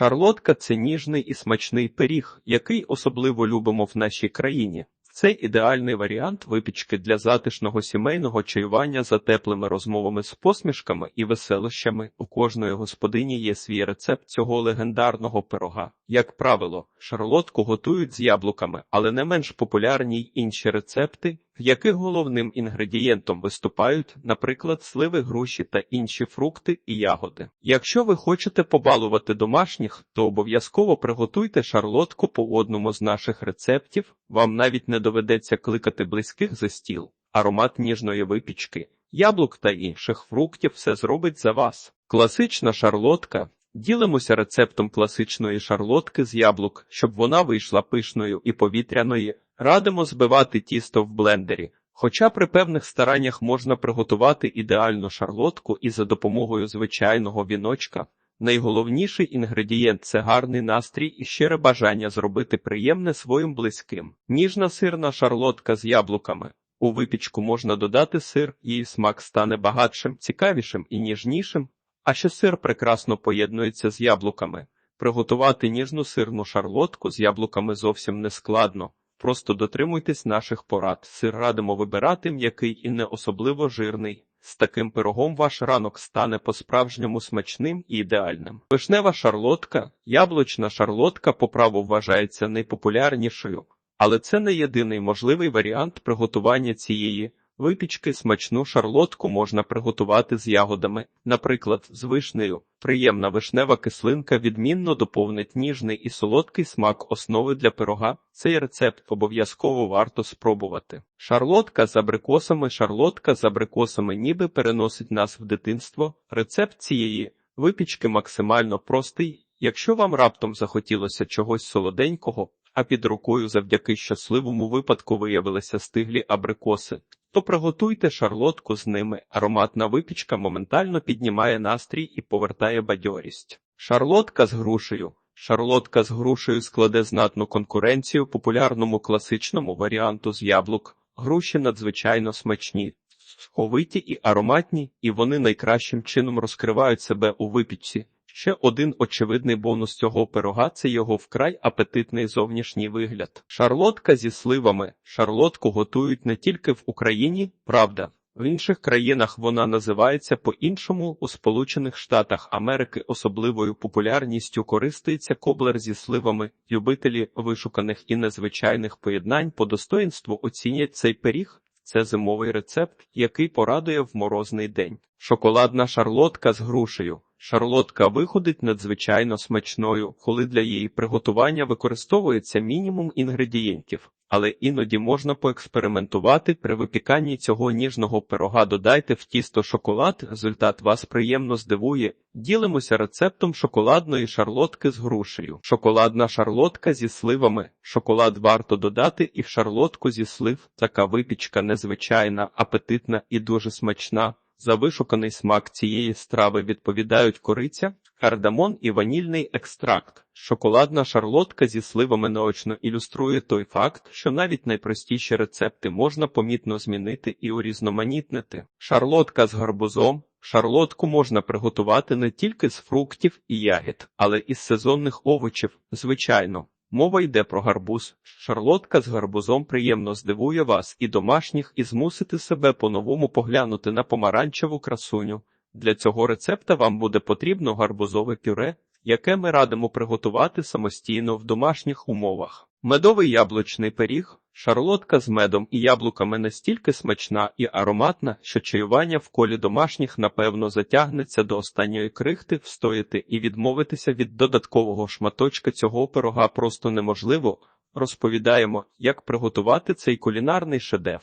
Шарлотка це ніжний і смачний пиріг, який особливо любимо в нашій країні. Це ідеальний варіант випічки для затишного сімейного чаювання за теплими розмовами з посмішками і веселощами. У кожної господині є свій рецепт цього легендарного пирога. Як правило, шарлотку готують з яблуками, але не менш популярні й інші рецепти, яких головним інгредієнтом виступають, наприклад, сливи, груші та інші фрукти і ягоди. Якщо ви хочете побалувати домашніх, то обов'язково приготуйте шарлотку по одному з наших рецептів. Вам навіть не доведеться кликати близьких за стіл. Аромат ніжної випічки, яблук та інших фруктів все зробить за вас. Класична шарлотка. Ділимося рецептом класичної шарлотки з яблук, щоб вона вийшла пишною і повітряною. Радимо збивати тісто в блендері. Хоча при певних стараннях можна приготувати ідеальну шарлотку і за допомогою звичайного віночка. Найголовніший інгредієнт це гарний настрій і щире бажання зробити приємне своїм близьким. Ніжна сирна шарлотка з яблуками. У випічку можна додати сир, її смак стане багатшим, цікавішим і ніжнішим. А ще сир прекрасно поєднується з яблуками. Приготувати ніжну сирну шарлотку з яблуками зовсім не складно. Просто дотримуйтесь наших порад. Сир радимо вибирати м'який і не особливо жирний. З таким пирогом ваш ранок стане по-справжньому смачним і ідеальним. Вишнева шарлотка, яблучна шарлотка по праву вважається найпопулярнішою, але це не єдиний можливий варіант приготування цієї випічки. Смачну шарлотку можна приготувати з ягодами, наприклад, з вишнею. Приємна вишнева кислинка відмінно доповнить ніжний і солодкий смак основи для пирога. Цей рецепт обов'язково варто спробувати. Шарлотка з абрикосами, шарлотка з абрикосами ніби переносить нас в дитинство. Рецепт цієї випічки максимально простий. Якщо вам раптом захотілося чогось солоденького, а під рукою завдяки щасливому випадку виявилися стиглі абрикоси, то приготуйте шарлотку з ними. Ароматна випічка моментально піднімає настрій і повертає бадьорість. Шарлотка з грушею. Шарлотка з грушею складе знатну конкуренцію популярному класичному варіанту з яблук. Груші надзвичайно смачні, сховиті і ароматні, і вони найкращим чином розкривають себе у випічці. Ще один очевидний бонус цього пирога це його вкрай апетитний зовнішній вигляд. Шарлотка зі сливами. Шарлотку готують не тільки в Україні, правда. В інших країнах вона називається по-іншому у Сполучених Штатах Америки особливою популярністю користується коблер зі сливами. Любителі вишуканих і незвичайних поєднань по достоїнству оцінять цей пиріг. Це зимовий рецепт, який порадує в морозний день. Шоколадна шарлотка з грушею. Шарлотка виходить надзвичайно смачною, коли для її приготування використовується мінімум інгредієнтів, але іноді можна поекспериментувати при випіканні цього ніжного пирога. Додайте в тісто шоколад, результат вас приємно здивує. Ділимося рецептом шоколадної шарлотки з грушею. Шоколадна шарлотка зі сливами. Шоколад варто додати і в шарлотку зі слив. Така випічка незвичайна, апетитна і дуже смачна. За вишуканий смак цієї страви відповідають кориця, кардамон і ванільний екстракт. Шоколадна шарлотка зі сливами наочно ілюструє той факт, що навіть найпростіші рецепти можна помітно змінити і урізноманітнити. Шарлотка з гарбузом. Шарлотку можна приготувати не тільки з фруктів і ягід, але і з сезонних овочів, звичайно. Мова йде про гарбуз. Шарлотка з гарбузом приємно здивує вас і домашніх, і змусити себе по-новому поглянути на помаранчеву красуню. Для цього рецепта вам буде потрібно гарбузове пюре, яке ми радимо приготувати самостійно в домашніх умовах. Медовий яблучний пиріг. Шарлотка з медом і яблуками настільки смачна і ароматна, що чаювання в колі домашніх напевно затягнеться до останньої крихти, встояти і відмовитися від додаткового шматочка цього пирога просто неможливо. Розповідаємо, як приготувати цей кулінарний шедевр.